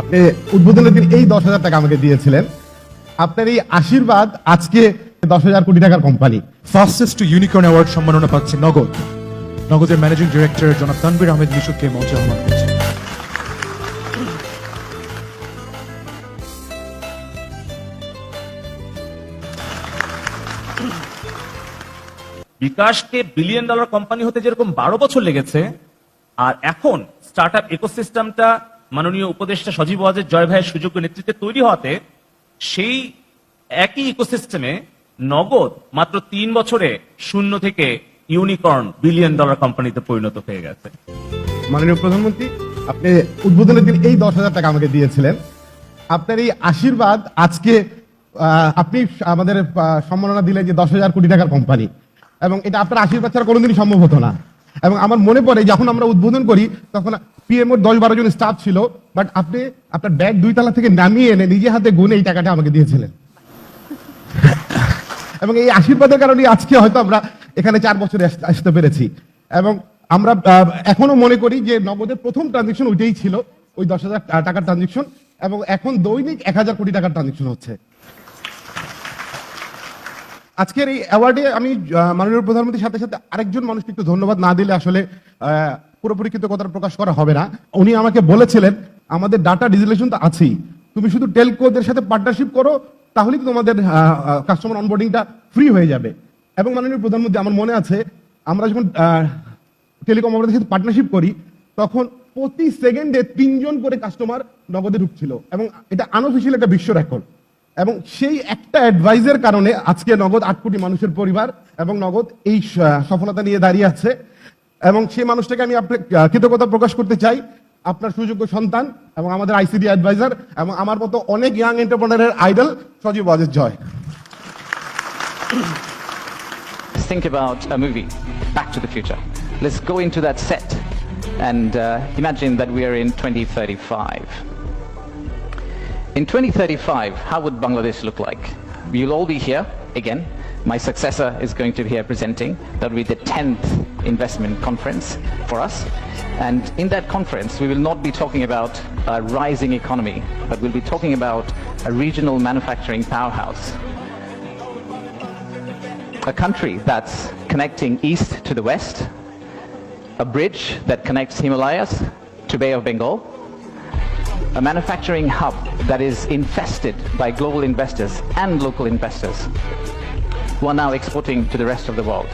আপনি উদ্বোধনের দিন এই দশ হাজার টাকা আমাকে দিয়েছিলেন। আপনার এই আশীর্বাদ আজকে দশ হাজার কোটি টাকার company fastest to unicorn award সম্মাননা পাচ্ছে নগদ। নগদের ম্যানেজিং ডিরেক্টর জনাব তানবির আহমেদ মিশুককে মঞ্চে আহ্বান করছে। বিকাশকে বিলিয়ন ডলার কোম্পানি হতে যেরকম বারো বছর লেগেছে আর এখন স্টার্ট আপ ইকোসিস্টেমটা মাননীয় উপদেষ্টা সজীব ওয়াজের জয় ভাইয়ের সুযোগ্য নেতৃত্বে তৈরি হওয়াতে সেই একই ইকোসিস্টেমে নগদ মাত্র তিন বছরে শূন্য থেকে ইউনিকর্ন বিলিয়ন ডলার কোম্পানিতে পরিণত হয়ে গেছে। মাননীয় প্রধানমন্ত্রী, আপনি উদ্বোধনের দিন এই দশ হাজার টাকা আমাকে দিয়েছিলেন। আপনার এই আশীর্বাদ আজকে আপনি আমাদের সম্মাননা দিলেন যে দশ হাজার কোটি টাকার কোম্পানি এবং এটা আপনার আশীর্বাদ ছাড়া কোনোদিনই সম্ভব হতো না। এবং আমার মনে পড়ে, যখন আমরা উদ্বোধন করি, তখন পিএমওর দশ বারো জন স্টাফ ছিল বাট আপনি আপনার ব্যাগ দুই তলা থেকে নামিয়ে এনে নিজে হাতে গুনে এই টাকাটা আমাকে দিয়েছিলেন। এবং এই আশীর্বাদের কারণে আজকে হয়তো আমরা এখানে চার বছরে আস- আসতে পেরেছি। এবং আমরা এখনও মনে করি যে নগদের প্রথম ট্রানজেকশন ওইটাই ছিল, ওই দশ হাজার টাকার ট্রানজেকশন এবং এখন দৈনিক এক হাজার কোটি টাকার ট্রানজেকশন হচ্ছে। আজকের এই অ্যাওয়ার্ডে আমি মাননীয় প্রধানমন্ত্রীর সাথে সাথে আরেকজন মানুষকে একটু ধন্যবাদ না দিলে আসলে পুরোপুরি কিন্তু কথাটা প্রকাশ করা হবে না। উনি আমাকে বলেছিলেন, আমাদের ডাটা ডিজিটালাইজেশন তো আছেই। তুমি শুধু টেলকোদের সাথে পার্টনারশিপ করো, তাহলেই তোমাদের কাস্টমার অনবোর্ডিংটা ফ্রি হয়ে যাবে। এবং মাননীয় প্রধানমন্ত্রী, আমার মনে আছে, আমরা যখন টেলিকম অপারেটরের সাথে পার্টনারশিপ করি, তখন প্রতি সেকেন্ডে তিনজন করে কাস্টমার নগদে ঢুকছিল এবং এটা আনঅফিসিয়াল একটা বিশ্ব রেকর্ড এবং সেই একটা অ্যাডভাইজের কারণে আজকে নগদ আট কোটি মানুষের পরিবার এবং নগদ এই সফলতা নিয়ে দাঁড়িয়ে আছে। এবং সেই মানুষটাকে আমি কৃতজ্ঞতা প্রকাশ করতে চাই আপনার সুযোগ্য সন্তান এবং আমাদের আইসিডি অ্যাডভাইজার এবং আমার মতো অনেক young এন্টারপ্রেনারের idol Sajeeb Wazed Joy think about a movie, Back to the Future. Let's go into that set and uh, imagine that we are in 2035. In 2035, how would Bangladesh look like? You'll all be here again. My successor is going to be here presenting. That'll be the 10th investment conference for us. And in that conference, we will not be talking about a rising economy, but we'll be talking about a regional manufacturing powerhouse a country that's connecting east to the west, a bridge that connects Himalayas to Bay of Bengal, a manufacturing hub that is infested by global investors and local investors who are now exporting to the rest of the world.